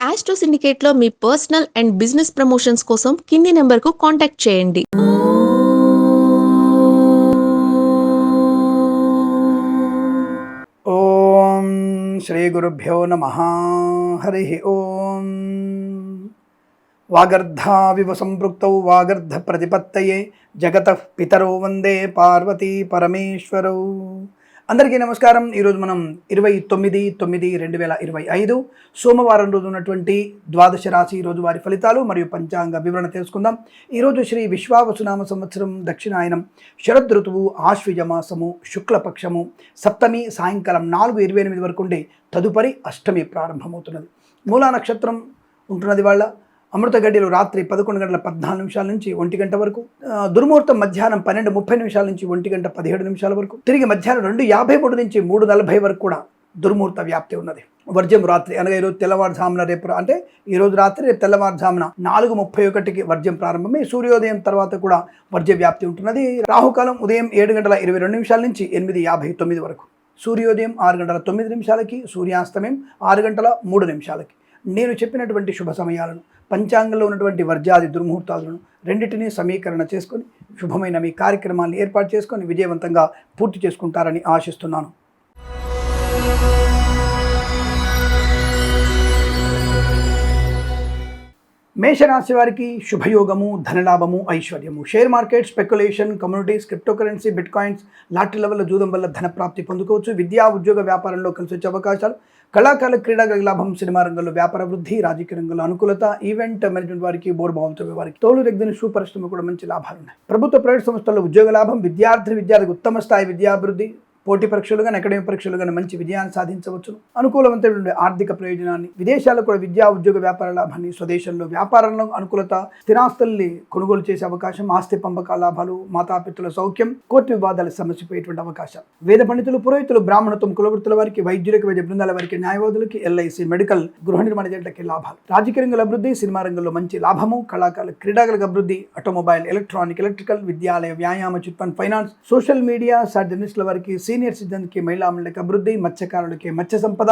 Astro సిండికేట్లో మీ personal and business promotions కోసం కింది నెంబర్కు కాంటాక్ట్ చేయండి. ఓం శ్రీ గురుభ్యో నమ. హరి ఓం. వాగర్ధావివ సంపృక్తౌ వాగర్ధ ప్రతిపత్తయే జగత పితరో వందే పార్వతీ పరమేశ్వరౌ. అందరికీ నమస్కారం. ఈరోజు మనం ఇరవై తొమ్మిది తొమ్మిది రెండు వేల ఇరవై ఐదు సోమవారం రోజు ఉన్నటువంటి ద్వాదశ రాశి రోజు వారి ఫలితాలు మరియు పంచాంగ వివరణ తెలుసుకుందాం. ఈరోజు శ్రీ విశ్వావసునామ సంవత్సరం దక్షిణాయనం శరద్ ఋతువు ఆశ్వజమాసము శుక్లపక్షము సప్తమి సాయంకాలం నాలుగు ఇరవై ఎనిమిది వరకు ఉండే తదుపరి అష్టమి ప్రారంభమవుతున్నది. మూలా నక్షత్రం ఉంటున్నది వాళ్ళ. అమృత గడియలు రాత్రి పదకొండు గంటల పద్నాలుగు నిమిషాల నుంచి ఒంటి గంట వరకు దుర్ముహూర్తం మధ్యాహ్నం పన్నెండు ముప్పై నిమిషాల నుంచి ఒంటి గంట పదిహేడు నిమిషాల వరకు తిరిగి మధ్యాహ్నం రెండు యాభై మూడు నుంచి మూడు నలభై వరకు కూడా దుర్ముహూర్త వ్యాప్తి ఉన్నది. వర్జం రాత్రి అనగా ఈరోజు తెల్లవారుజామున రేపు అంటే ఈరోజు రాత్రి రేపు తెల్లవారుజామున నాలుగు ముప్పై ఒకటికి వర్జం ప్రారంభమై సూర్యోదయం తర్వాత కూడా వర్జ వ్యాప్తి ఉంటున్నది. రాహుకాలం ఉదయం ఏడు గంటల ఇరవై రెండు నిమిషాల నుంచి ఎనిమిది యాభై తొమ్మిది వరకు సూర్యోదయం ఆరు గంటల తొమ్మిది నిమిషాలకి సూర్యాస్తమయం ఆరు గంటల మూడు నిమిషాలకి. నేను చెప్పినటువంటి శుభ సమయాలను పంచాంగంలో ఉన్నటువంటి వర్జాది దుర్ముహూర్తాలను రెండింటినీ సమీకరణ చేసుకొని శుభమైన మీ కార్యక్రమాలను ఏర్పాటు చేసుకొని విజయవంతంగా పూర్తి చేసుకుంటారని ఆశిస్తున్నాను. మేషరాశి వారికి శుభయోగము ధనలాభము ఐశ్వర్యము. Share market speculation communities cryptocurrency bitcoins లాటరీల level జూదం వల్ల ధన ప్రాప్తి పొందుకోవచ్చు. విద్యా ఉద్యోగ వ్యాపారంలో కలిసి వచ్చే అవకాశాలు కళాకాల క్రీడాగల లాభం సినిమా రంగంలో వ్యాపార వృద్ధి రాజకీయ రంగంలో అనుకూలత ఈవెంట్ మేనేజ్మెంట్ వారికి బోర్డు భావంతో వారికి తోలు రెగ్గిన షూ పరిశ్రమ కూడా మంచి లాభాలు ఉన్నాయి ప్రభుత్వ ప్రైవేట్ సంస్థల్లో ఉద్యోగ లాభం విద్యార్థి విద్యార్థికి ఉత్తమ స్థాయి విద్యాభివృద్ధి పోటీ పరీక్షలు కానీ అకాడమిక్ పరీక్షలు కానీ మంచి విజయాన్ని సాధించవచ్చు. అనుకూలవంతమైన ఆర్థిక ప్రయోజనాన్ని విదేశాల్లో కూడా విద్యా ఉద్యోగ వ్యాపార లాభాన్ని స్వదేశంలో వ్యాపారంలో అనుకూలత స్థిరాస్తుల్ని కొనుగోలు చేసే అవకాశం ఆస్తి పంపకాల లాభాలు మాతాపితుల సౌఖ్యం కోర్టు వివాదాలు సమస్యపోయేటువంటి అవకాశం. వేద పండితులు పురోహితులు బ్రాహ్మణత్వం కులవృత్తుల వారికి వైద్యులకు వైద్య బృందాల వారికి న్యాయవాదులకి ఎల్ఐసి మెడికల్ గృహ నిర్మాణ జంటకి లాభాలు. రాజకీయ రంగంలో అభివృద్ధి సినిమా రంగంలో మంచి లాభము కళాకారులు క్రీడాగల అభివృద్ధి ఆటోమొబైల్ ఎలక్ట్రానిక్ ఎలక్ట్రికల్ విద్యాలయ వ్యాయామ చిట్ ఫైనాన్స్ సోషల్ మీడియా జర్నలిస్టుల వారికి సీనియర్ సీనియర్ సిటిజన్కి మహిళా మండలికి అభివృద్ధి మత్స్యకారులకి మత్స్య సంపద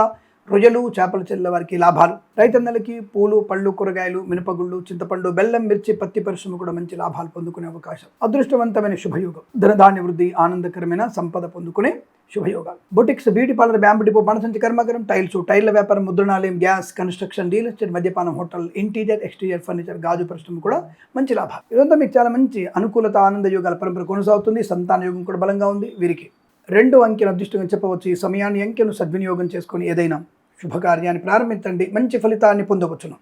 రొయ్యలు చేపల చెల్ల వారికి లాభాలు. రైతన్నలకి పూలు పళ్ళు కూరగాయలు మినపగుళ్ళు చింతపండు బెల్లం మిర్చి పత్తి పరిశ్రమ కూడా మంచి లాభాలు పొందుకునే అవకాశం. అదృష్టవంతమైన శుభయోగం. ధనధాన్య వృద్ధి ఆనందకరమైన సంపద పొందుకునే శుభయోగాలు. బొటిక్స్ బ్యూటీ పార్లర్ బ్యాంపు డిపో బాణసంచి కర్మకరం టైల్స్ టైర్ల వ్యాపారం ముద్రణాలయం గ్యాస్ కన్స్ట్రక్షన్ రియల్ ఎస్టేట్ మద్యపానం హోటల్ ఇంటీరియర్ ఎక్స్టీరియర్ ఫర్నిచర్ గాజు పరిశ్రమ కూడా మంచి లాభాలు. ఇదంతా మీకు చాలా మంచి అనుకూలత ఆనంద యోగాల పరంపర కొనసాగుతుంది. సంతాన యోగం కూడా బలంగా ఉంది. వీరికి రెండు అంకెను అదృష్టంగా చెప్పవచ్చు. ఈ సమయాన్ని అంకెను సద్వినియోగం చేసుకొని ఏదైనా శుభకార్యాన్ని ప్రారంభించండి. మంచి ఫలితాన్ని పొందవచ్చును.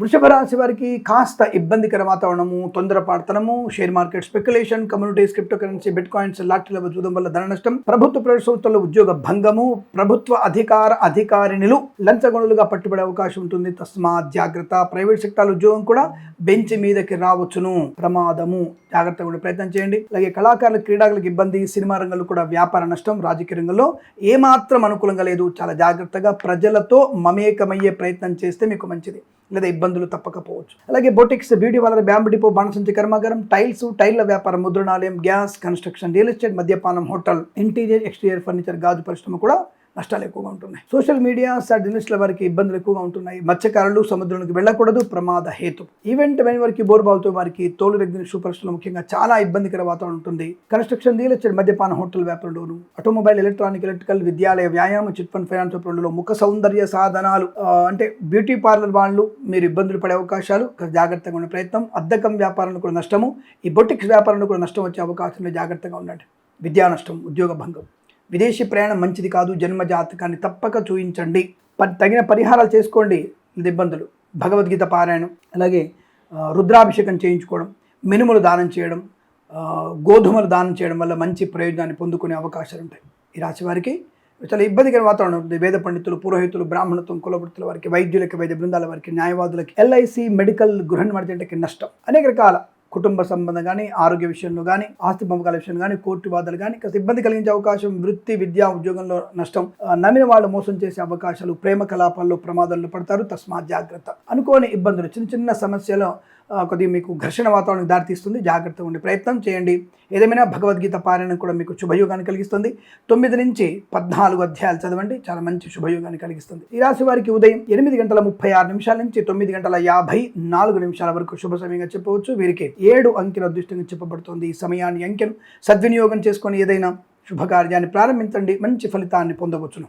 వృషభ రాశి వారికి కాస్త ఇబ్బందికర వాతావరణము తొందరపాడతనము share market speculation communities cryptocurrency bitcoins లాటరీల చూడడం వల్ల ధన నష్టం ప్రభుత్వ ప్రైవేట్ ఉద్యోగ భంగము ప్రభుత్వ అధికార అధికారిణులు లంచగొణులుగా పట్టుబడే అవకాశం ఉంటుంది. తస్మాత్ జాగ్రత్త. ప్రైవేట్ సెక్టార్ ఉద్యోగం కూడా బెంచ్ మీదకి రావచ్చును. ప్రమాదము. జాగ్రత్తగా ఉండే ప్రయత్నం చేయండి. అలాగే కళాకారులు క్రీడాకులకు ఇబ్బంది సినిమా రంగంలో కూడా వ్యాపార నష్టం రాజకీయ రంగంలో ఏమాత్రం అనుకూలంగా లేదు. చాలా జాగ్రత్తగా ప్రజలతో మమేకమయ్యే ప్రయత్నం చేస్తే మీకు మంచిది. లేదా ఇబ్బందులు తప్పకపోవచ్చు. అలాగే boutiques beauty parlour bamboo depot బాణసంచి కర్మాగారం టైల్స్ టైల్ల వ్యాపారం ముద్రణాలయం గ్యాస్ కన్స్ట్రక్షన్ రియల్ ఎస్టేట్ మద్యపానం హోటల్ ఇంటీరియర్ ఎక్స్టీరియర్ ఫర్నిచర్ గాజు పరిశ్రమ కూడా నష్టాలు ఎక్కువగా ఉంటున్నాయి. సోషల్ మీడియా జర్నలిస్టుల వారికి ఇబ్బందులు ఎక్కువగా ఉంటున్నాయి. మత్స్యకారులు సముద్రంలోకి వెళ్ళకూడదు. ప్రమాద హేతు. ఈవెంట్ వెన్ వారికి బోరుబావుతో వారికి తోలు రెగ్గిన షూ పరిశ్రమలో ముఖ్యంగా చాలా ఇబ్బందికర వాతావరణం ఉంటుంది. కన్స్ట్రక్షన్ రియల్ మద్యపాన హోటల్ వ్యాపారంలోను ఆటోమొబైల్ ఎలక్ట్రానిక్ ఎలక్ట్రికల్ విద్యాలయ వ్యాయామ చిట్ ఫండ్ ఫైనాన్స్ వ్యాపారంలో ముఖ సౌందర్య సాధనాలు అంటే బ్యూటీ పార్లర్ వాళ్ళు మీరు ఇబ్బందులు పడే అవకాశాలు జాగ్రత్తగా ఉండే ప్రయత్నం. అద్దకం వ్యాపారంలో కూడా నష్టము. ఈ బొటిక్స్ వ్యాపారంలో కూడా నష్టం వచ్చే అవకాశంలో జాగ్రత్తగా ఉండండి. విద్యా నష్టం ఉద్యోగ భంగం. విదేశీ ప్రయాణం మంచిది కాదు జన్మ జాతకాన్ని తప్పక చూయించండి. ప- తగిన పరిహారాలు చేసుకోండి ఇబ్బందులు. భగవద్గీత పారాయణం అలాగే రుద్రాభిషేకం చేయించుకోవడం మినుములు దానం చేయడం గోధుమలు దానం చేయడం వల్ల మంచి ప్రయోజనాన్ని పొందుకునే అవకాశాలు ఉంటాయి. ఈ రాశి వారికి చాలా ఇబ్బందికర వాతావరణం ఉంటుంది. వేద పండితులు పురోహితులు బ్రాహ్మణత్వం కులవృత్తుల వారికి వైద్యులకి వైద్య బృందాల వారికి న్యాయవాదులకి ఎల్ఐసి మెడికల్ గృహ నిర్మాణకి నష్టం. అనేక రకాల కుటుంబ సంబంధం కానీ ఆరోగ్య విషయంలో కానీ ఆస్తి పంపకాల విషయంలో కానీ కోర్టు బాధలు కానీ కాస్త ఇబ్బంది కలిగించే అవకాశం వృత్తి విద్యా ఉద్యోగంలో నష్టం. నమ్మిన వాళ్ళు మోసం చేసే అవకాశాలు ప్రేమ కలాపాల్లో ప్రమాదాల్లో పడతారు. తస్మాత్ జాగ్రత్త. అనుకోని ఇబ్బందులు చిన్న చిన్న సమస్యలు కొద్దిగా మీకు ఘర్షణ వాతావరణం దారితీస్తుంది. జాగ్రత్తగా ఉండే ప్రయత్నం చేయండి. ఏదేమైనా భగవద్గీత పారాయణం కూడా మీకు శుభయోగాన్ని కలిగిస్తుంది. తొమ్మిది నుంచి పద్నాలుగు అధ్యాయాలు చదవండి. చాలా మంచి శుభయోగాన్ని కలిగిస్తుంది. ఈ రాశి వారికి ఉదయం ఎనిమిది గంటల ముప్పై ఆరు నిమిషాల నుంచి తొమ్మిది గంటల యాభై నాలుగు నిమిషాల వరకు శుభ సమయంగా చెప్పవచ్చు. వీరికి ఏడు అంకెల అదృష్టంగా చెప్పబడుతుంది. ఈ సమయాన్ని అంకెను సద్వినియోగం చేసుకొని ఏదైనా శుభకార్యాన్ని ప్రారంభించండి. మంచి ఫలితాన్ని పొందవచ్చును.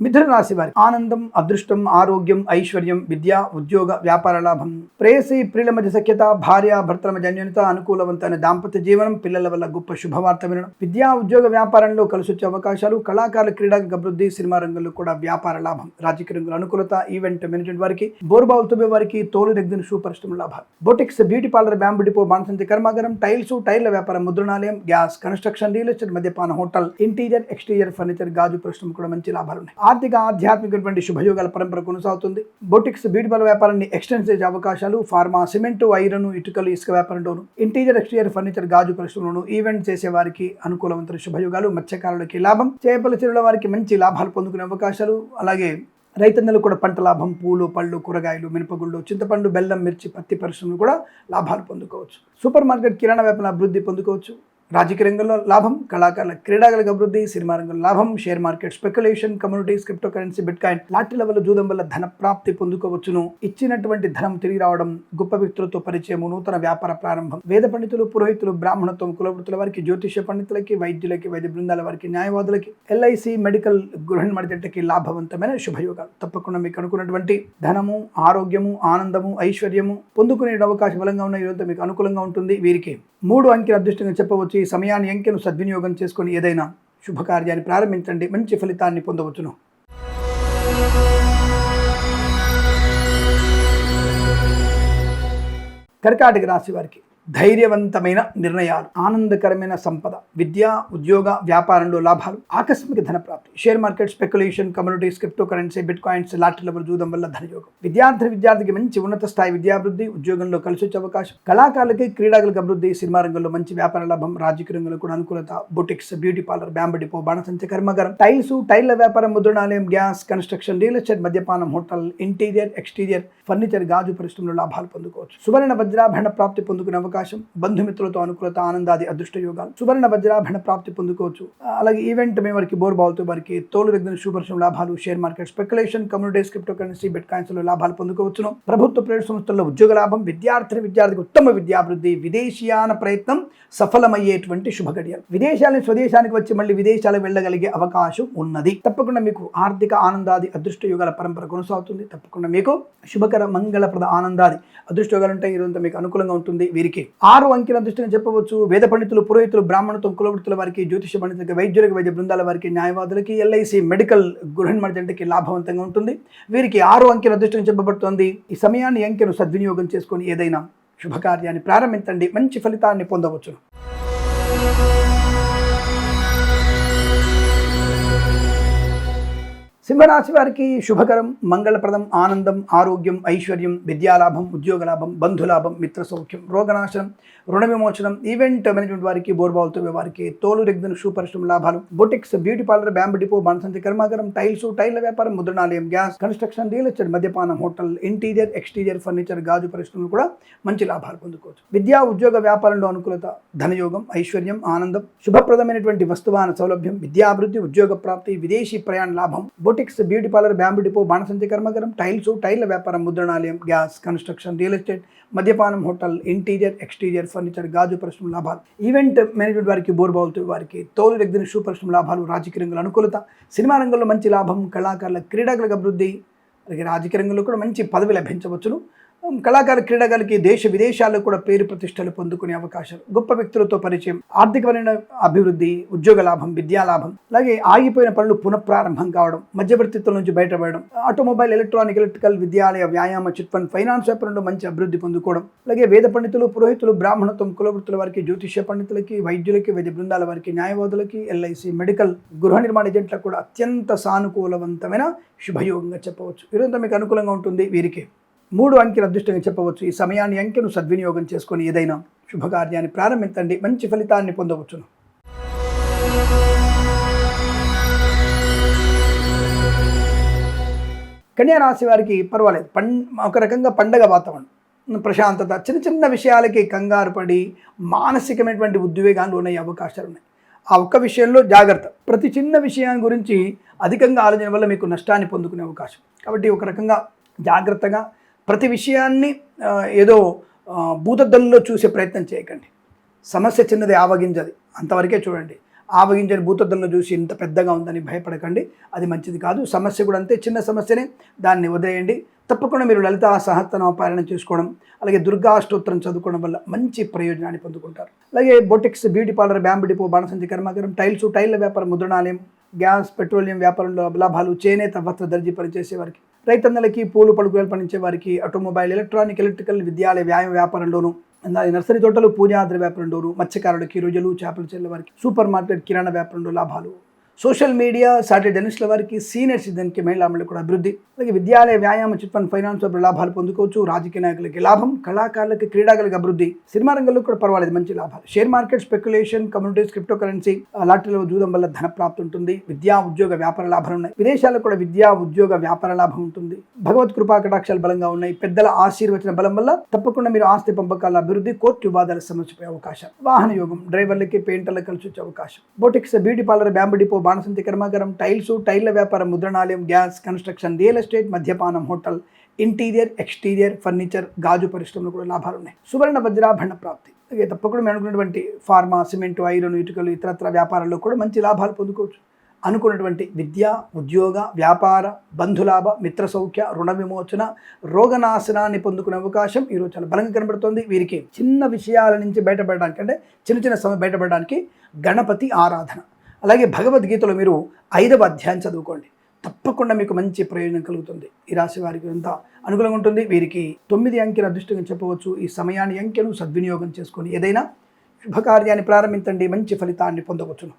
మిథునరాశి వారి ఆనందం అదృష్టం ఆరోగ్యం ఐశ్వర్యం విద్య ఉద్యోగ వ్యాపార లాభం. ప్రేయసి ప్రియుల మధ్య సఖ్యత భార్య భర్తల మధ్య అన్యోన్యత అనుకూలవంతమైన దాంపత్య జీవనం పిల్లల వల్ల గొప్ప శుభవార్త వినడం. విద్యా ఉద్యోగ వ్యాపారంలో కలిసొచ్చే అవకాశాలు కళాకారుల క్రీడా అభివృద్ధి సినిమా రంగంలో కూడా వ్యాపార లాభం. రాజకీయ రంగంలో అనుకూలత ఈవెంట్ మేనేజ్మెంట్ వారికి బోర్బావులు తుమ్మే వారికి తోలు దగ్గర షూ పరిశ్రమ లాభాలు. Boutiques beauty parlour bamboo depot బాణసంతి కర్మాగారం టైల్స్ టైర్ల వ్యాపారం ముద్రణాలయం గ్యాస్ కన్స్ట్రక్షన్ రియల్ ఎస్టేట్ మద్యపాన హోటల్ ఇంటీరియర్ ఎక్స్టీరియర్ ఫర్నిచర్ గాజు పరిశ్రమ కూడా మంచి లాభాలు ఉన్నాయి. ఆర్థిక ఆధ్యాత్మికటువంటి శుభయోగాల పరంపర కొనసాగుతుంది. బొటిక్స్ బ్యూటీ వ్యాపారాన్ని ఎక్స్టెండ్ చేసే అవకాశాలు ఫార్మా సిమెంట్ ఐరన్ ఇటుకలు ఇసుక వ్యాపారంలోను ఇంటీరియర్ ఎక్స్టీరియర్ ఫర్నిచర్ గాజు పరిశ్రమలోను ఈవెంట్ చేసే వారికి అనుకూలవంతమైన శుభయోగాలు మత్స్యకారులకి లాభం చేపల చెరువుల వారికి మంచి లాభాలు పొందుకునే అవకాశాలు అలాగే రైతన్నలు కూడా పంట లాభం పూలు పళ్ళు కూరగాయలు మినపగుళ్ళు చింతపండు బెల్లం మిర్చి పత్తి పరిశ్రమలు కూడా లాభాలు పొందుకోవచ్చు. సూపర్ మార్కెట్ కిరాణా వ్యాపారం అభివృద్ధి పొందుకోవచ్చు. రాజకీయ రంగంలో లాభం కళాకారుల క్రీడాగలకు అభివృద్ధి సినిమా రంగంలో లాభం share market speculation communities cryptocurrency bitcoin lottery level జూదం వల్ల ధన ప్రాప్తి పొందుకోవచ్చును. ఇచ్చినటువంటి ధనం తిరిగి రావడం గొప్ప వ్యక్తులతో పరిచయం నూతన వ్యాపార ప్రారంభం. వేద పండితులు పురోహితులు బ్రాహ్మణత్వం కులవృత్తుల వారికి జ్యోతిష పండితులకి వైద్యులకి వైద్య బృందాల వారికి న్యాయవాదులకి ఎల్ఐసి మెడికల్ గృహ మడితకి లాభవంతమైన శుభయోగాలు. తప్పకుండా మీకు అనుకున్నటువంటి ధనము ఆరోగ్యము ఆనందము ఐశ్వర్యము పొందుకునే అవకాశం బలంగా ఉన్న ఈరోజు మీకు అనుకూలంగా ఉంటుంది. వీరికి మూడు అంకెలు అదృష్టంగా చెప్పవచ్చు. ఈ సమయాన్ని అంకెను సద్వినియోగం చేసుకొని ఏదైనా శుభకార్యాన్ని ప్రారంభించండి. మంచి ఫలితాన్ని పొందవచ్చును. కర్కాటక రాశి వారికి ధైర్యవంతమైన నిర్ణయాలు ఆనందకరమైన సంపద విద్య ఉద్యోగ వ్యాపారంలో లాభాలు ఆకస్మిక ధన ప్రాప్తి share market speculation communities cryptocurrency bitcoins లాటరీల చూడడం వల్ల ధనయోగం. విద్యార్థి విద్యార్థికి మంచి ఉన్నత స్థాయి విద్యాభివృద్ధి ఉద్యోగంలో కలిసి వచ్చే అవకాశం. కళాకారులకి క్రీడాకులకు అభివృద్ధి సినిమా రంగంలో మంచి వ్యాపార లాభం రాజకీయ రంగంలో కూడా అనుకూలత boutiques beauty parlour bamboo depot బాణసంచ కర్మగారం టైల్స్ టైర్ల వ్యాపారం ముద్రణాలయం గ్యాస్ కన్స్ట్రక్షన్ రియల్ ఎస్టేట్ మద్యపానం హోటల్ ఇంటీరియర్ ఎక్స్టీరియర్ ఫర్నిచర్ గాజు పరిశ్రమలో లాభాలు పొందుకోవచ్చు. సువర్ణ వజ్రాభరణ ప్రాప్తి పొందుకునే అవకాశం బంధుమిత్రులతో అనుకూలత ఆనందాది అదృష్ట యోగాలు. సువర్ణ వజ్రాభరణ ప్రాప్తి పొందుకోవచ్చు. అలాగే ఈవెంట్ మేము వారికి బోర్ బాల్తో వారికి తోలు దగ్గర శుభర్షం లాభాలు share market speculation communities cryptocurrency bit కాయిన్స్లో లాభాలు పొందుకోవచ్చును. ప్రభుత్వ ప్రైవేట్ సంస్థల్లో ఉద్యోగ లాభం విద్యార్థి విద్యార్థికి ఉత్తమ విద్యాభివృద్ధి విదేశీయాన ప్రయత్నం సఫలమయ్యేటువంటి శుభగడియలు విదేశాలని స్వదేశానికి వచ్చి మళ్ళీ విదేశాలకు వెళ్ళగలిగే అవకాశం ఉన్నది. తప్పకుండా మీకు ఆర్థిక ఆనందాది అదృష్ట యోగాల పరంపర కొనసాగుతుంది. తప్పకుండా మీకు శుభకర మంగళప్రద ఆనందాది అదృష్ట యోగాలు ఉంటాయి. ఈరోజు మీకు అనుకూలంగా ఉంటుంది. వీరికి ఆరు అంకెల దృష్టిని చెప్పవచ్చు. వేద పండితులు పురోహితులు బ్రాహ్మణత్వం కులవృత్తుల వారికి జ్యోతిష పండితులకి వైద్యులకి వైద్య బృందాల వారికి న్యాయవాదులకి ఎల్ఐసి మెడికల్ గృహ మర్జెంట్కి లాభవంతంగా ఉంటుంది. వీరికి ఆరు అంకెల దృష్టిని చెప్పబడుతోంది. ఈ సమయాన్ని అంకెను సద్వినియోగం చేసుకొని ఏదైనా శుభకార్యాన్ని ప్రారంభించండి. మంచి ఫలితాన్ని పొందవచ్చు సింహరాశి వారికి శుభకరం మంగళప్రదం ఆనందం ఆరోగ్యం ఐశ్వర్యం విద్యాలాభం ఉద్యోగలాభం బంధులాభం మిత్ర సౌఖ్యం రోగనాశనం రుణ విమోచనం ఈవెంట్ మేనేజ్మెంట్ వారికి బోర్బాల్తో వారికి తోలు రెగ్దన్ షూ పరిశ్రమ లాభాలు boutiques beauty parlour bamboo depot బాణసంచి కర్మాగారం టైల్స్ టైల్ల వ్యాపారం ముద్రణాలయం గ్యాస్ కన్స్ట్రక్షన్ రియల్ ఎస్టేట్ మద్యపానం హోటల్ ఇంటీరియర్ ఎక్స్టీరియర్ ఫర్నిచర్ గాజు పరిశ్రమలు కూడా మంచి లాభాలు పొందుకోవచ్చు. విద్యా ఉద్యోగ వ్యాపారంలో అనుకూలత ధనయోగం ఐశ్వర్యం ఆనందం శుభప్రదమైనటువంటి వస్తువాన సౌలభ్యం విద్యాభివృద్ధి ఉద్యోగ ప్రాప్తి విదేశీ ప్రయాణ లాభం boutiques beauty parlour bamboo depot బాణసంచి కర్మాగారం టైల్స్ టైల్ వ్యాపారం ముద్రణాలయం గ్యాస్ కన్స్ట్రక్షన్ రియల్ ఎస్టేట్ మద్యపానం హోటల్ ఇంటీరియర్ ఎక్స్టీరియర్ ఫర్నిచర్ గాజు పరిశ్రమ లాభాలు. ఈవెంట్ మేనేజ్మెంట్ వారికి బోర్బావులతో వారికి తోలు దగ్గర షూ పరిశ్రమ లాభాలు రాజకీయ రంగుల అనుకూలత సినిమా రంగంలో మంచి లాభం కళాకారుల క్రీడాకులకు అభివృద్ధి అలాగే రాజకీయ రంగంలో కూడా మంచి పదవి లభించవచ్చును. కళాకార క్రీడాకారులకి దేశ విదేశాల్లో కూడా పేరు ప్రతిష్టలు పొందుకునే అవకాశాలు గొప్ప వ్యక్తులతో పరిచయం ఆర్థికపరమైన అభివృద్ధి ఉద్యోగ లాభం విద్యా లాభం అలాగే ఆగిపోయిన పనులు పునఃప్రారంభం కావడం మధ్యవర్తిత్వం నుంచి బయటపడడం ఆటోమొబైల్ ఎలక్ట్రానిక్ ఎలక్ట్రికల్ విద్యాలయ వ్యాయామ చిట్ ఫండ్ ఫైనాన్స్ వ్యాపారంలో మంచి అభివృద్ధి పొందుకోవడం అలాగే వేద పండితులు పురోహితులు బ్రాహ్మణత్వం కులవృత్తుల వారికి జ్యోతిష్య పండితులకి వైద్యులకి వైద్య బృందాల వారికి న్యాయవాదులకి ఎల్ఐసి మెడికల్ గృహ నిర్మాణ ఏజెంట్లకు కూడా అత్యంత సానుకూలవంతమైన శుభయోగంగా చెప్పవచ్చు. ఇదంతా మీకు అనుకూలంగా ఉంటుంది. వీరికి మూడు అంకెల అదృష్టంగా చెప్పవచ్చు. ఈ సమయాన్ని అంకెను సద్వినియోగం చేసుకొని ఏదైనా శుభకార్యాన్ని ప్రారంభించండి. మంచి ఫలితాన్ని పొందవచ్చును. కన్యా రాశి వారికి పర్వాలేదు. పం ఒక రకంగా పండగ వాతావరణం. ప్రశాంతత. చిన్న చిన్న విషయాలకి కంగారు పడి మానసికమైనటువంటి ఉద్వేగాలు ఉన్నాయి అవకాశాలు ఉన్నాయి. ఆ ఒక్క విషయంలో జాగ్రత్త. ప్రతి చిన్న విషయం గురించి అధికంగా ఆలోచన వల్ల మీకు నష్టాన్ని పొందుకునే అవకాశం. కాబట్టి ఒక రకంగా జాగ్రత్తగా ప్రతి విషయాన్ని ఏదో ఆ, భూతద్దంలో చూసే ప్రయత్నం చేయకండి. సమస్య చిన్నది ఆవగింజది అంతవరకే చూడండి. ఆవగింజని భూతద్దంలో చూసి ఇంత పెద్దగా ఉందని భయపడకండి. అది మంచిది కాదు. సమస్య కూడా అంతే. చిన్న సమస్యనే దాన్ని వదిలేయండి. తప్పకుండా మీరు లలిత సహస్రనామ పారాయణ చేసుకోవడం అలాగే దుర్గా స్తోత్రం చదువుకోవడం వల్ల మంచి ప్రయోజనాన్ని పొందుకుంటారు. అలాగే boutiques beauty parlour bamboo depot బాణసంచి కర్మాగారం టైల్స్ టైల్ల వ్యాపారం ముద్రణాలయం గ్యాస్ పెట్రోలియం వ్యాపారంలో లాభాలు చేనేత వస్త్ర దర్జీ పనిచేసే వారికి రైతన్నలకి పూలు పడుకులు పండించే వారికి ఆటోమొబైల్ ఎలక్ట్రానిక్ ఎలక్ట్రికల్ విద్యాలయ వ్యాయామ వ్యాపారంలోను నర్సరీ తోటలు పూజాద్ర వ్యాపారంలోను మత్స్యకారులకి రొయ్యలు చేపలు చెల్లె వారికి సూపర్ మార్కెట్ కిరాణా వ్యాపారంలో లాభాలు. సోషల్ మీడియా సాటర్డే జర్నలిస్టుల వారికి సీనియర్ సిటిజన్కి మహిళా మండలి కూడా అభివృద్ధి. అలాగే విద్యాలయ వ్యాయామ చిట్ ఫండ్ ఫైనాన్స్ లాభాలు పొందుకోవచ్చు. రాజకీయ నాయకులకి లాభం కళాకారులకి క్రీడాకులకి అభివృద్ధి. సినిమా రంగంలో కూడా పర్వాలేదు మంచి లాభాలు. Share market speculation communities cryptocurrency లాటరీలో జూదం వల్ల ధన ప్రాప్తి ఉంటుంది. విద్యా ఉద్యోగ వ్యాపార లాభాలు ఉన్నాయి. విదేశాల్లో కూడా విద్యా ఉద్యోగ వ్యాపార లాభం ఉంటుంది. భగవత్ కృపా కటాక్షాలు బలంగా ఉన్నాయి. పెద్దల ఆశీర్వచన బలం వల్ల తప్పకుండా మీరు ఆస్తి పంపకాల అభివృద్ధి కోర్టు వివాదాల సమస్యపోయే అవకాశం. వాహన యోగం డ్రైవర్లకి పెయింటర్లకు కలిసి వచ్చే అవకాశం. Boutiques beauty parlour bamboo depot బాణసంతి కర్మాగారం టైల్స్ టైళ్ళ వ్యాపారం ముద్రణాలయం గ్యాస్ కన్స్ట్రక్షన్ రియల్ ఎస్టేట్ మద్యపానం హోటల్ ఇంటీరియర్ ఎక్స్టీరియర్ ఫర్నిచర్ గాజు పరిశ్రమలు కూడా లాభాలు ఉన్నాయి. సువర్ణ వజ్రాభరణ ప్రాప్తి. ఇక తప్పకుండా మేము అనుకున్నటువంటి ఫార్మా సిమెంట్ ఐరన్ ఇటుకలు ఇతరత్ర వ్యాపారాల్లో కూడా మంచి లాభాలు పొందుకోవచ్చు. అనుకున్నటువంటి విద్య ఉద్యోగ వ్యాపార బంధులాభ మిత్ర సౌఖ్య రుణ విమోచన రోగనాశనాన్ని పొందుకునే అవకాశం ఈరోజు చాలా బలంగా కనబడుతోంది. వీరికి చిన్న విషయాల నుంచి బయటపడడానికి అంటే చిన్న చిన్న సమయం బయటపడడానికి గణపతి ఆరాధన. అలాగే భగవద్గీతలో మీరు ఐదవ అధ్యాయం చదువుకోండి. తప్పకుండా మీకు మంచి ప్రయోజనం కలుగుతుంది. ఈ రాశి వారికి అంతా అనుకూలంగా ఉంటుంది. వీరికి తొమ్మిది అంకెల అదృష్టంగా చెప్పవచ్చు. ఈ సమయాన్ని అంకెను సద్వినియోగం చేసుకొని ఏదైనా శుభకార్యాన్ని ప్రారంభించండి. మంచి ఫలితాన్ని పొందవచ్చును.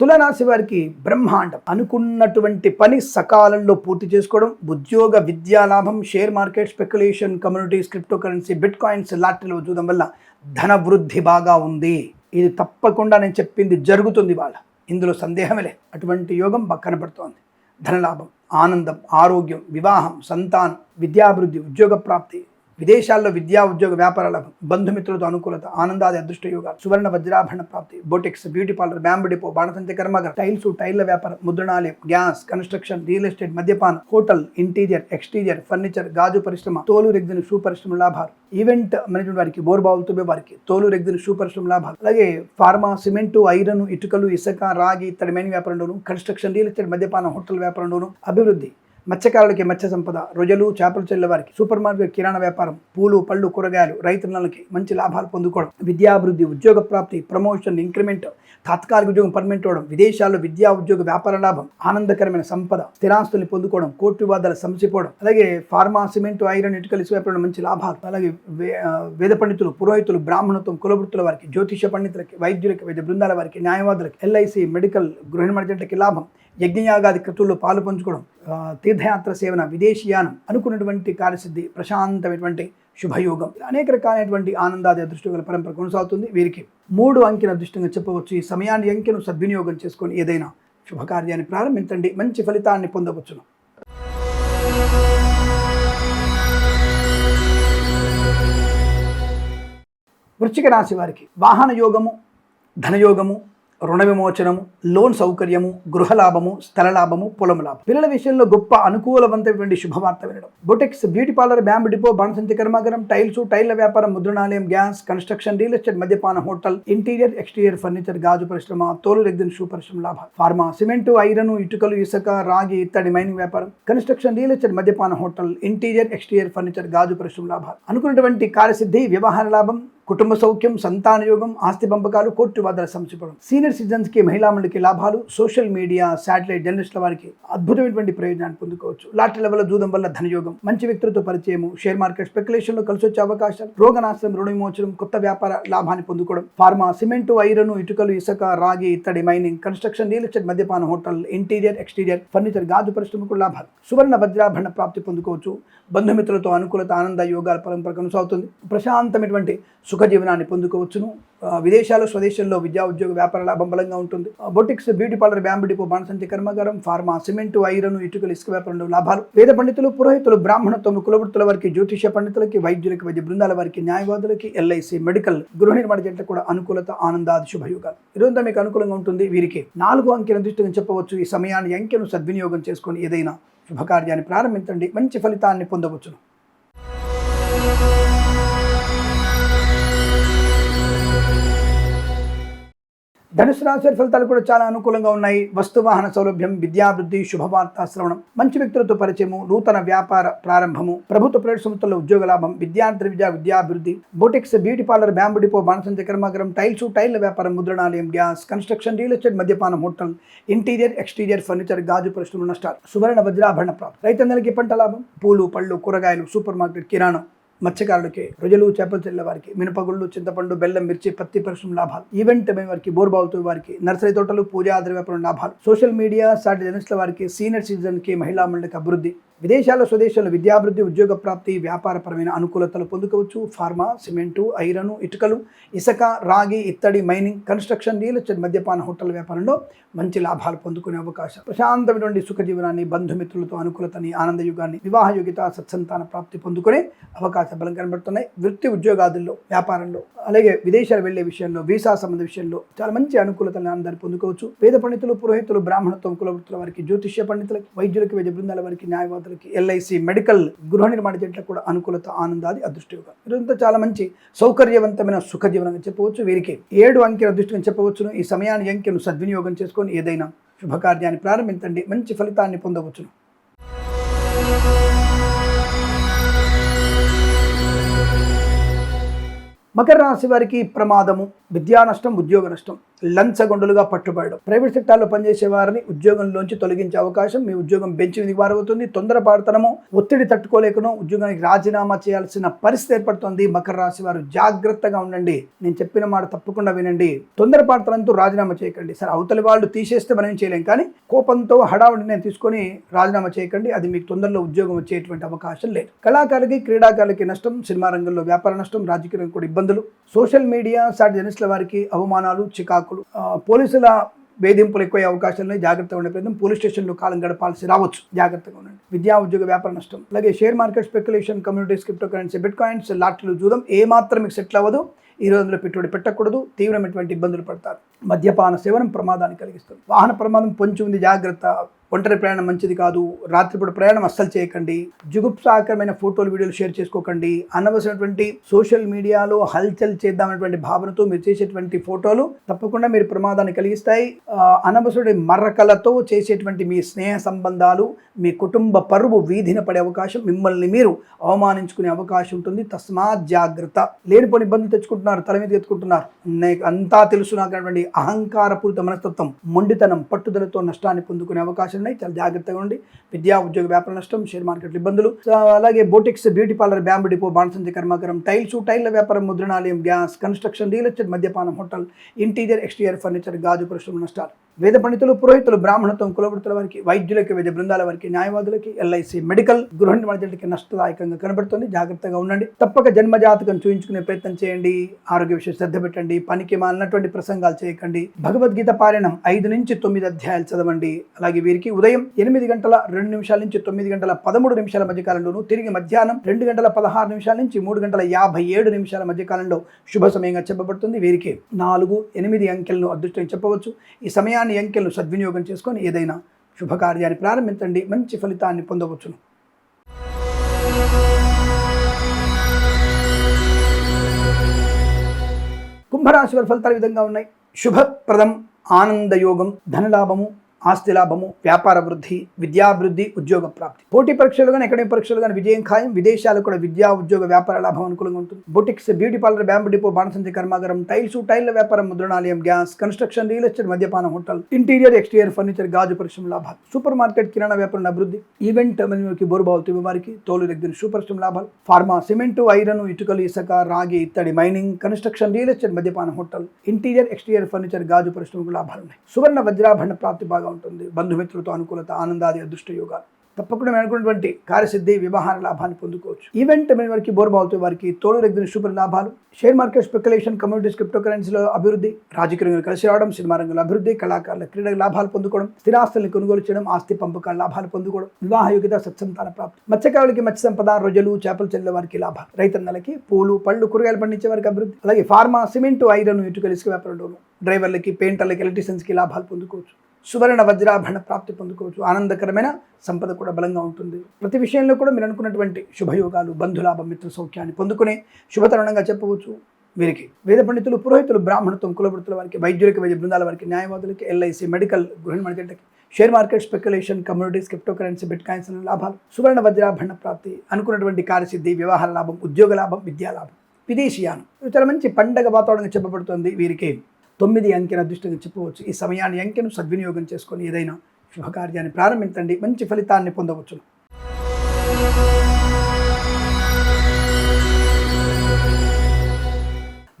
తులరాశి వారికి బ్రహ్మాండం అనుకున్నటువంటి పని సకాలంలో పూర్తి చేసుకోవడం ఉద్యోగ విద్యా లాభం share market speculation communities cryptocurrency bitcoins లాటరీలో చూడడం వల్ల ధన వృద్ధి బాగా ఉంది. ఇది తప్పకుండా నేను చెప్పింది జరుగుతుంది వాళ్ళ ఇందులో సందేహమే లేదు అటువంటి యోగం బాగా కనబడుతోంది. ధనలాభం ఆనందం ఆరోగ్యం వివాహం సంతానం విద్యాభివృద్ధి ఉద్యోగ ప్రాప్తి విదేశాల్లో విద్యా ఉద్యోగ వ్యాపార బంధుమిత్రులతో అనుకూలత ఆనందాది అదృష్ట యోగాలు సువర్ణ వజ్రాభరణ ప్రాప్తి boutiques beauty parlour bamboo depot బాణసంచ కర్మాగారం టైల్స్ టైల్ల వ్యాపారం ముద్రణాలయం గ్యాస్ కన్స్ట్రక్షన్ రియల్ ఎస్టేట్ మద్యపానం హోటల్ ఇంటీరియర్ ఎక్స్టీరియర్ ఫర్నిచర్ గాజు పరిశ్రమ తోలు రెగ్జిన్ షూ పరిశ్రమ లాభాలు. ఈవెంట్ మేనేజ్మెంట్ వారికి బోర్బావులతో వారికి తోలు రెగ్జిన్ షూ పరిశ్రమ లాభాలు. అలాగే ఫార్మా సిమెంటు ఐరన్ ఇటుకలు ఇసుక రాగి ఇత్తడి మెయిన్ వ్యాపారంలోను కన్స్ట్రక్షన్ రియల్ ఎస్టేట్ మద్యపానం హోటల్ వ్యాపారంలోను అభివృద్ధి. మత్స్యకారులకి మత్స్య సంపద రొయ్యలు చేపలు చెల్లె వారికి సూపర్ మార్కెట్ కిరాణా వ్యాపారం పూలు పళ్ళు కూరగాయలు రైతులకి మంచి లాభాలు పొందుకోవడం విద్యాభివృద్ధి ఉద్యోగ ప్రాప్తి ప్రమోషన్ ఇంక్రిమెంట్ తాత్కాలిక ఉద్యోగం పర్మనెంట్ అవడం విదేశాల్లో విద్యా ఉద్యోగ వ్యాపార లాభం ఆనందకరమైన సంపద స్థిరాస్తుల్ని పొందుకోవడం కోర్టు వివాదాలు సమసిపోవడం అలాగే ఫార్మా సిమెంట్ ఐరన్ ఇటుకలు ఇసుక వ్యాపారంలో మంచి లాభాలు అలాగే వే- వేద పండితులు పురోహితులు బ్రాహ్మణత్వం కులవృత్తుల వారికి జ్యోతిష పండితులకి వైద్యులకి వైద్య బృందాల వారికి న్యాయవాదులకి ఎల్ఐసి మెడికల్ గృహ మర్జెంట్లకి లాభం యజ్ఞయాగాది కృతుల్లో పాలు పంచుకోవడం తీర్థయాత్ర సేవన విదేశీయానం అనుకున్నటువంటి కార్యసిద్ధి ప్రశాంతమైనటువంటి శుభయోగం. అనేక రకాలైనటువంటి ఆనందాది అదృష్టం పరంపర కొనసాగుతుంది. వీరికి మూడు అంకెల అదృష్టంగా చెప్పవచ్చు. ఈ సమయాన్ని అంకెను సద్వినియోగం చేసుకొని ఏదైనా శుభకార్యాన్ని ప్రారంభించండి. మంచి ఫలితాన్ని పొందవచ్చును. వృశ్చిక రాశి వారికి వాహన యోగము ధనయోగము రుణ విమోచనము లోన్ సౌకర్యము గృహ లాభము స్థల లాభము పొలం లాభం. పిల్లల విషయంలో గొప్ప అనుకూలవంతమైనటువంటి శుభవార్త వినడం. Boutiques beauty parlour bamboo depot బాణసంతి కర్మాగారం టైల్స్ టైల్ల వ్యాపారం ముద్రణాలయం గ్యాస్ కన్స్ట్రక్షన్ రియల్ ఎస్టేట్ మద్యపాన హోటల్ ఇంటీరియర్ ఎక్స్టీరియర్ ఫర్నిచర్ గాజు పరిశ్రమ తోలు రెగ్దిన్ షూ పరిశ్రమ లాభాలు ఫార్మా సిమెంట్ ఐరన్ ఇటుకలు ఇసుక రాగి ఇత్తడి మైనింగ్ వ్యాపారం. కన్స్ట్రక్షన్ రియల్ ఎస్టేట్ మద్యపాన హోటల్ ఇంటీరియర్ ఎక్స్టీరియర్ ఫర్నిచర్ గాజు పరిశ్రమ లాభాలు అనుకున్నటువంటి కార్యసిద్ధి వ్యవహార లాభం కుటుంబ సౌఖ్యం సంతాన యోగం ఆస్తి పంపకాలు కోర్టు వాదాల సంక్షిపడం సీనియర్ సిటిజన్స్కి మహిళా మండలికి లాభాలు సోషల్ మీడియా శాటిలైట్ జర్నలిస్టుల వారికి అద్భుతమైనటువంటి ప్రయోజనాన్ని పొందుకోవచ్చు. లాటరీ లెవెల్ జూదం వల్ల ధనయోగం మంచి వ్యక్తులతో పరిచయము షేర్ మార్కెట్ స్పెక్యులేషన్లో కలిసి వచ్చే అవకాశాలు రోగనాశనం రుణ విమోచనం కొత్త వ్యాపార లాభాన్ని పొందుకోవడం ఫార్మా సిమెంట్ ఐరన్ ఇటుకలు ఇసుక రాగి ఇత్తడి మైనింగ్ కన్స్ట్రక్షన్ రియల్ ఎస్టేట్ మద్యపాన హోటల్ ఇంటీరియర్ ఎక్స్టీరియర్ ఫర్నిచర్ గాజు పరిశ్రమకు లాభాలు. సువర్ణ వజ్రాభరణ ప్రాప్తి పొందుకోవచ్చు. బంధుమిత్రులతో అనుకూలత ఆనంద యోగాల పరంపర కొనసాగుతుంది. ప్రశాంతమైనటువంటి సుఖజీవనాన్ని పొందుకోవచ్చును. విదేశాలు స్వదేశాల్లో విద్యా ఉద్యోగ వ్యాపార లాభం బలంగా ఉంటుంది. Boutiques beauty parlour bamboo depot బాణసంచి కర్మాగారం ఫార్మా సిమెంట్ ఐరన్ ఇటుకలు ఇసుక వ్యాపారంలో లాభాలు. వేద పండితులు పురోహితులు బ్రాహ్మణత్వం కులవృత్తుల వారికి జ్యోతిష పండితులకి వైద్యులకి వైద్య బృందాల వారికి న్యాయవాదులకి ఎల్ఐసి మెడికల్ గృహ నిర్మాణ జంటలకు కూడా అనుకూలత ఆనందాది శుభయోగాలు. ఇదంతా మీకు అనుకూలంగా ఉంటుంది. వీరికి నాలుగు అంకెల దృష్టిగా చెప్పవచ్చు. ఈ సమయాన్ని అంకెను సద్వినియోగం చేసుకొని ఏదైనా శుభకార్యాన్ని ప్రారంభించండి. మంచి ఫలితాన్ని పొందవచ్చును. ధనుసు రాశి ఫలితాలు కూడా చాలా అనుకూలంగా ఉన్నాయి. వస్తు వాహన సౌలభ్యం విద్యాభివృద్ధి శుభవార్త శ్రవణం మంచి వ్యక్తులతో పరిచయము నూతన వ్యాపార ప్రారంభము ప్రభుత్వ ప్రైవేట్ సంస్థల్లో ఉద్యోగ లాభం విద్యార్థి విద్యా విద్యాభివృద్ధి boutiques beauty parlour bamboo depot బాణసంచ కర్మాగరం టైల్స్ టైల్ వ్యాపారం ముద్రణాలయం గ్యాస్ కన్స్ట్రక్షన్ రియల్ ఎస్టేట్ మద్యపానం హోటల్ ఇంటీరియర్ ఎక్స్టీరియర్ ఫర్నిచర్ గాజు పరిశ్రమ నష్టాలు సువర్ణ వజ్రాభరణ ప్రాప్తి. రైతందరికీ పంట లాభం పూలు పళ్ళు కూరగాయలు సూపర్ మార్కెట్ కిరాణం మత్స్యకారులకి ప్రజలు చేపలు చెల్లె వారికి మినపగుళ్ళు చింతపండు బెల్లం మిర్చి పత్తి పరిశ్రమ లాభాలు. ఈవెంట్ వారికి బోర్బావుతో వారికి నర్సరీ తోటలు పూజా వ్యాపారం లాభాలు. సోషల్ మీడియా సాటి జర్నలిస్టుల వారికి సీనియర్ సిటిజన్కి మహిళా మండలికి అభివృద్ధి. విదేశాల స్వదేశంలో విద్యాభివృద్ధి ఉద్యోగ ప్రాప్తి వ్యాపారపరమైన అనుకూలతలు పొందుకోవచ్చు. ఫార్మా సిమెంటు ఐరను ఇటుకలు ఇసుక రాగి ఇత్తడి మైనింగ్ కన్స్ట్రక్షన్ నీళ్ళు మద్యపాన హోటల్ వ్యాపారంలో మంచి లాభాలు పొందుకునే అవకాశం. ప్రశాంతమైనటువంటి సుఖజీవనాన్ని బంధుమిత్రులతో అనుకూలతని ఆనంద యుగాన్ని వివాహ యోగ్యత సత్సంతాన ప్రాప్తి పొందుకునే అవకాశ బలం కనబడుతున్నాయి. వృత్తి ఉద్యోగాదుల్లో వ్యాపారంలో అలాగే విదేశాలు వెళ్ళే విషయంలో వీసా సంబంధ విషయంలో చాలా మంచి అనుకూలతలను అందరూ పొందుకోవచ్చు. వేద పండితులు పురోహితులు బ్రాహ్మణత్వం కులవృత్తుల వారికి జ్యోతిష్య పండితులకి వైద్యులకి వైద్య బృందాల వారికి న్యాయవాదులకి ఎల్ఐసి మెడికల్ గృహ నిర్మాణ జట్లకు కూడా అనుకూలత ఆనందాది అదృష్టయోగం. ఇదంతా చాలా మంచి సౌకర్యవంతమైన సుఖజీవనంగా చెప్పవచ్చు. వీరికి ఏడు అంకెల అదృష్టంగా చెప్పవచ్చును. ఈ సమయాన్ని అంకెను సద్వినియోగం చేసుకొని ఏదైనా శుభకార్యాన్ని ప్రారంభించండి. మంచి ఫలితాన్ని పొందవచ్చును. మకర రాశి వారికి ప్రమాదము విద్యా నష్టం ఉద్యోగ నష్టం. లంచగొండలుగా పట్టుబడడం. ప్రైవేట్ సెక్టార్లో పనిచేసే వారిని ఉద్యోగంలోంచి తొలగించే అవకాశం మీ ఉద్యోగం బెంచ్ మీదకి వారవుతుంది. తొందరపాటుతనము ఒత్తిడి తట్టుకోలేకను ఉద్యోగానికి రాజీనామా చేయాల్సిన పరిస్థితి ఏర్పడుతుంది. మకర రాశి వారు జాగ్రత్తగా ఉండండి. నేను చెప్పిన మాట తప్పకుండా వినండి. తొందరపాటుతనంతో రాజీనామా చేయకండి. సరే అవతలి వాళ్ళు తీసేస్తే మనం ఏం చేయలేం. కానీ కోపంతో హడావుడి నేను తీసుకొని రాజీనామా చేయకండి. అది మీకు తొందరలో ఉద్యోగం వచ్చేటువంటి అవకాశం లేదు. కళాకారులకి క్రీడాకారులకి నష్టం సినిమా రంగంలో వ్యాపార నష్టం రాజకీయ రంగం కూడా ఇబ్బందులు. సోషల్ మీడియా సాటి జర్నలిస్టుల వారికి అవమానాలు చికాకు ఆ, పోలీసుల వేధింపులు ఎక్కువ అవకాశాలు జాగ్రత్తగా ఉండే ప్రయత్నం. పోలీస్ స్టేషన్లో కాలం గడపాల్సి రావచ్చు. జాగ్రత్తగా ఉండండి. విద్యా ఉద్యోగ వ్యాపార నష్టం. అలాగే share market speculation communities cryptocurrency bitcoins లాట్లు జూదం ఏ మాత్రం మీకు సెటిల్ అవ్వదు. ఈ రోజుల్లో పెట్టుబడి పెట్టకూడదు. తీవ్రమైనటువంటి ఇబ్బందులు పడతారు. మద్యపాన సేవనం ప్రమాదాన్ని కలిగిస్తుంది. వాహన ప్రమాదం పొంచి ఉంది. జాగ్రత్త ఒంటరి ప్రయాణం మంచిది కాదు. రాత్రిపూట ప్రయాణం అస్సలు చేయకండి. జుగుప్సాకరమైన ఫోటోలు వీడియోలు షేర్ చేసుకోకండి. అనవసరమైనటువంటి సోషల్ మీడియాలో హల్చల్ చేద్దామనేటువంటి భావనతో మీరు చేసేటువంటి ఫోటోలు తప్పకుండా మీరు ప్రమాదాన్ని కలిగిస్తాయి. అనవసరమైన మర్రకలతో చేసేటువంటి మీ స్నేహ సంబంధాలు మీ కుటుంబ పరువు వీధిన పడే అవకాశం మిమ్మల్ని మీరు అవమానించుకునే అవకాశం ఉంటుంది. తస్మాత్ జాగ్రత్త. లేనిపోని ఇబ్బందులు తెచ్చుకుంటున్నారు తల మీద ఎత్తుకుంటున్నారు. అంతా తెలుసు నాకు అటువంటి అహంకారపూరిత మనస్తత్వం మొండితనం పట్టుదలతో నష్టాన్ని పొందుకునే అవకాశం ఉన్నాయి. చాలా జాగ్రత్తగా ఉండి విద్యా ఉద్యోగ వ్యాపార నష్టం షేర్ మార్కెట్లు ఇబ్బందులు. అలాగే boutiques beauty parlour bamboo depot బాణసంచి కర్మాగారం టైల్స్ టైల్ల వ్యాపారం ముద్రణాలయం గ్యాస్ కన్స్ట్రక్షన్ రియల్ ఎస్టేట్ మద్యపానం హోటల్ ఇంటీరియర్ ఎక్స్టీరియర్ ఫర్నిచర్ గాజు పరిశ్రమ నష్టాలు. వేద పండితులు పురోహితులు బ్రాహ్మణత్వం కులవృత్తుల వారికి వైద్యులకి వైద్య బృందాల వారికి న్యాయవాదులకి ఎల్ఐసి మెడికల్ గృహ నిర్మాణకి నష్టదాయకంగా కనబడుతుంది. జాగ్రత్తగా ఉండండి. తప్పక జన్మజాతకం చూయించుకునే ప్రయత్నం చేయండి. ఆరోగ్య విషయం శ్రద్ధ పెట్టండి. పనికి మాలినటువంటి ప్రసంగాలు చేయకండి. భగవద్గీత పారాయణం ఐదు నుంచి తొమ్మిది అధ్యాయాలు చదవండి. అలాగే వీరికి ఉదయం ఎనిమిది గంటల రెండు నిమిషాల నుంచి తొమ్మిది గంటల పదమూడు నిమిషాల మధ్య కాలంలోను తిరిగి మధ్యాహ్నం రెండు గంటల పదహారు నిమిషాల నుంచి మూడు గంటల యాభై ఏడు నిమిషాల మధ్య కాలంలో శుభ సమయంగా చెప్పబడుతుంది. వీరికి నాలుగు ఎనిమిది అంకెలను అదృష్టం చెప్పవచ్చు. ఈ సమయాన్ని అంకెలను సద్వినియోగం చేసుకొని ఏదైనా శుభకార్యాన్ని ప్రారంభించండి. మంచి ఫలితాన్ని పొందవచ్చును. కుంభరాశి వారి ఫలితాలు విధంగా ఉన్నాయి. శుభప్రదం ఆనందయోగం ధనలాభము ఆస్తి లాభము వ్యాపార వృద్ధి విద్యాభివృద్ధి ఉద్యోగ ప్రాప్తి. పోటీ పరీక్షలు కానీ అకాడమిక్ పరీక్షలు కానీ విజయం ఖాయం. విదేశాలు కూడా విద్యా ఉద్యోగ వ్యాపార లాభం అనుకూలంగా ఉంటుంది. Boutiques beauty parlour bamboo depot బాణసంచి కర్మాగారం టైల్స్ టైల్ల వ్యాపారం ముద్రణాలయం గ్యాస్ కన్స్ట్రక్షన్ రియల్ ఎస్టేట్ మద్యపానం హోటల్ ఇంటీరియర్ ఎక్స్టీరియర్ ఫర్నిచర్ గాజు పరిశ్రమ లాభాలు. సూపర్ మార్కెట్ కిరాణా వ్యాపారం అభివృద్ధి. ఈవెంట్ మనకి బోరుబావులు వారికి తోలు దగ్గర సూపరిశ్రమ లాభాలు. ఫార్మా సిమెంటు ఐరన్ ఇటుకలు ఇసుక రాగి ఇత్తడి మైనింగ్ కన్స్ట్రక్షన్ రియల్ ఎస్టేట్ మద్యపానం హోటల్ ఇంటీరియర్ ఎక్స్టీరియర్ ఫర్నిచర్ గాజు పరిశ్రమకు లాభాలు ఉన్నాయి. సువర్ణ వజ్రాభరణ ప్రాప్తి బాగా ఉంటుంది. బంధుమిత్రులతో అనుకూలత ఆనందాది అదృష్ట యోగాలు. తప్పకుండా అనుకున్నటువంటి కార్యసిద్ధి వివాహాల లాభాన్ని పొందుకోవచ్చు. ఈవెంట్ మీద వారికి బోర్బావుతో వారికి తోడు రెగ్గిన శుభ లాభాలు. Share market speculation communities crypto కరెన్సీలో అభివృద్ధి రాజకీయ రంగంలో కలిసి రావడం సినిమా రంగంలో అభివృద్ధి కళాకారుల క్రీడ లాభాలు పొందుకోవడం స్థిరాస్తుల్ని కొనుగోలు చేయడం ఆస్తి పంపకాల లాభాలు పొందుకోవడం వివాహ యోగ్యత సత్సంతాన ప్రాప్తి. మత్స్యకారులకి మత్స్య సంపద రొయ్యలు చేపలు చెల్లె వారికి లాభాలు. రైతన్నలకి పూలు పళ్ళు కూరగాయలు పండించే వారికి అభివృద్ధి. అలాగే ఫార్మా సిమెంట్ ఐరన్ ఇటుకలు ఇసుక వ్యాపారంలోను. డ్రైవర్లకి పెయింటర్లకి ఎలక్ట్రీషియన్స్కి లాభాలు పొందుకోవచ్చు. సువర్ణ వజ్రాభరణ ప్రాప్తి పొందుకోవచ్చు. ఆనందకరమైన సంపద కూడా బలంగా ఉంటుంది. ప్రతి విషయంలో కూడా మీరు అనుకున్నటువంటి శుభయోగాలు బంధులాభం మిత్ర సౌఖ్యాన్ని పొందుకునే శుభతరుణంగా చెప్పవచ్చు వీరికి. వేద పండితులు పురోహితులు బ్రాహ్మణత్వం కులవృత్తుల వారికి వైద్యులకి వైద్య బృందాల వారికి న్యాయవాదులకి ఎల్ఐసి మెడికల్ గృహ మణిజంటకి share market speculation communities cryptocurrency bitcoins లాభాలు సువర్ణ వజ్రాభరణ ప్రాప్తి అనుకున్నటువంటి కార్యసిద్ధి వ్యవహార లాభం ఉద్యోగ లాభం విద్యా లాభం విదేశీయానం. చాలా మంచి పండగ వాతావరణంగా చెప్పబడుతుంది వీరికి. తొమ్మిది అంకెను అదృష్టంగా చెప్పవచ్చు ఈ సమయాన్ని అంకెను సద్వినియోగం చేసుకొని ఏదైనా శుభకార్యాన్ని ప్రారంభించండి. మంచి ఫలితాన్ని పొందవచ్చును.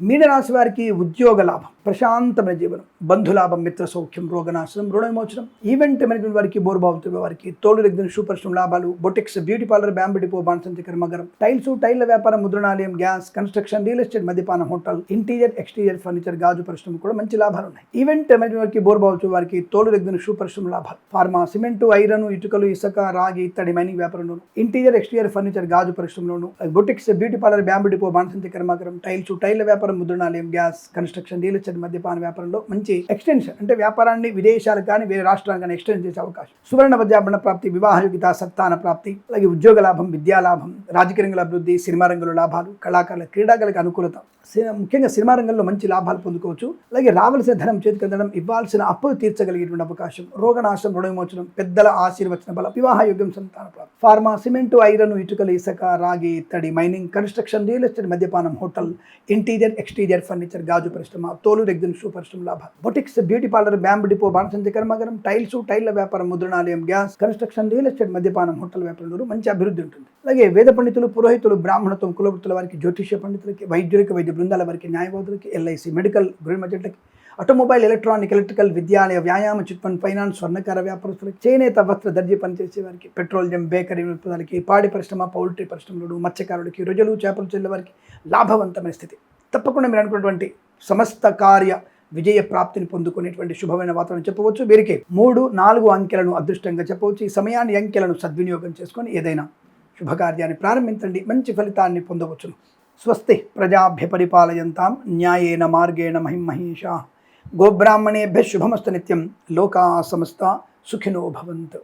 మీనరాశి వారికి ఉద్యోగ లాభం ప్రశాంతమైన జీవనం బంధులాభం మిత్ర సౌఖ్యం రోగనాశనం రుణ విమోచనం ఈవెంట్ మేనేజ్మెంట్ వారికి బోర్బావుతో వారికి తోలు రెగ్గిన సూపర్ లాభాలు boutiques beauty parlour bamboo depot బాణసంచి కర్మగరం టైల్స్ టైల్ల వ్యాపారం ముద్రణాలయం గ్యాస్ కన్స్ట్రక్షన్ రియల్ ఎస్టేట్ మద్యపాన హోటల్ ఇంటీరియర్ ఎక్స్టీరియర్ ఫర్నిచర్ గాజు పరిశ్రమ కూడా మంచి లాభాలు ఉన్నాయి. ఈవెంట్ మేనేజ్మెంట్ వారికి బోర్బావుతో వారికి తోలు రెగ్గిన షూ పరిశ్రమ లాభాలు ఫార్మా సిమెంట్ ఐరన్ ఇటుకలు ఇసుక రాగి ఇత్తడి మైనింగ్ వ్యాపారంలోను ఇంటీరియర్ ఎక్స్టీరియర్ ఫర్నిచర్ గాజు పరిశ్రమలోను boutiques beauty parlour bamboo depot బాణసంచి కర్మగరం టైల్స్ టైల్ల వ్యాపారం ముద్రణాలయం గ్యాస్ కన్స్ట్రక్షన్ రియల్ ఎస్టేట్ మద్యపాన వ్యాపారంలో మంచి ఎక్స్టెన్షన్. అంటే వ్యాపారాన్ని విదేశాలకు కానీ వేరే రాష్ట్రాలకు కానీ ఎక్స్టెండ్ చేసే అవకాశం. సువర్ణ వద్యాపన ప్రాప్తి వివాహ యోగ్యత సత్తాన ప్రాప్తి అలాగే ఉద్యోగ లాభం విద్యా లాభం రాజకీయ రంగుల అభివృద్ధి సినిమా రంగంలో లాభాలు కళాకారుల క్రీడాకారులకు అనుకూలత. ముఖ్యంగా సినిమా రంగంలో మంచి లాభాలు పొందుకోవచ్చు. అలాగే రావాల్సిన ధనం చేతికి అందడం ఇవ్వాల్సిన అప్పులు తీర్చగలిగేటువంటి అవకాశం. రోగనాశం రుణ విమోచనం పెద్దల ఆశీర్వచన బలం వివాహ యోగ్యం సంతాన ప్రాప్తి. ఫార్మా సిమెంట్ ఐరన్ ఇటుకలు ఇసుక రాగి ఇత్తడి మైనింగ్ కన్స్ట్రక్షన్ రియల్ ఎస్టేట్ మద్యపానం హోటల్ ఇంటీరియర్ ఎక్స్టీరియర్ ఫర్నిచర్ గాజు పరిశ్రమ తోలు రెగ్జిన్ షూ పరిశ్రమ లాభ boutiques beauty parlour bamboo depot బాణసంచి కర్మాగారం టైల్స్ టైల్ల వ్యాపారం ముద్రణాలయం గ్యాస్ కన్స్ట్రక్షన్ రియల్ ఎస్టేట్ మద్యపానం హోటల్ వ్యాపారంలో మంచి అభివృద్ధి ఉంటుంది. అలాగే వేద పండితులు పురోహితులు బ్రాహ్మణత్వం కులవృత్తుల వారికి జ్యోతిష్య పండితులకి వైద్యులకి వైద్య బృందాల వారికి న్యాయవాదులకి ఎల్ఐసి మెడికల్ గృహమజెట్లకి ఆటోమొబైల్ ఎలక్ట్రానిక్ ఎలక్ట్రికల్ విద్యాలయ వ్యాయామ చిట్ ఫండ్ ఫైనాన్స్ స్వర్ణకార వ్యాపారస్తులకి చేనేత వస్త్ర దర్జీ పనిచేసే వారికి పెట్రోలియం బేకరీ ఉత్పత్తులకి పాడి పరిశ్రమ పౌల్ట్రీ పరిశ్రమలు మత్స్యకారులకి రొయ్యలు చేపలు చెల్లే వారికి లాభవంతమైన స్థితి. తప్పకుండా మీరు అనుకున్నటువంటి సమస్త కార్య విజయ ప్రాప్తిని పొందుకునేటువంటి శుభమైన వాతావరణం చెప్పవచ్చు. వీరికి మూడు నాలుగు అంకెలను అదృష్టంగా చెప్పవచ్చు. ఈ సమయాన్ని అంకెలను సద్వినియోగం చేసుకొని ఏదైనా శుభకార్యాన్ని ప్రారంభించండి. మంచి ఫలితాన్ని పొందవచ్చును. స్వస్తి ప్రజాభ్య పరిపాలయంతాం. న్యాయేన మార్గేణ మహిమహీషా గోబ్రాహ్మణేభ్య శుభమస్తు నిత్యం. లోకా సమస్త సుఖినో భవంతు.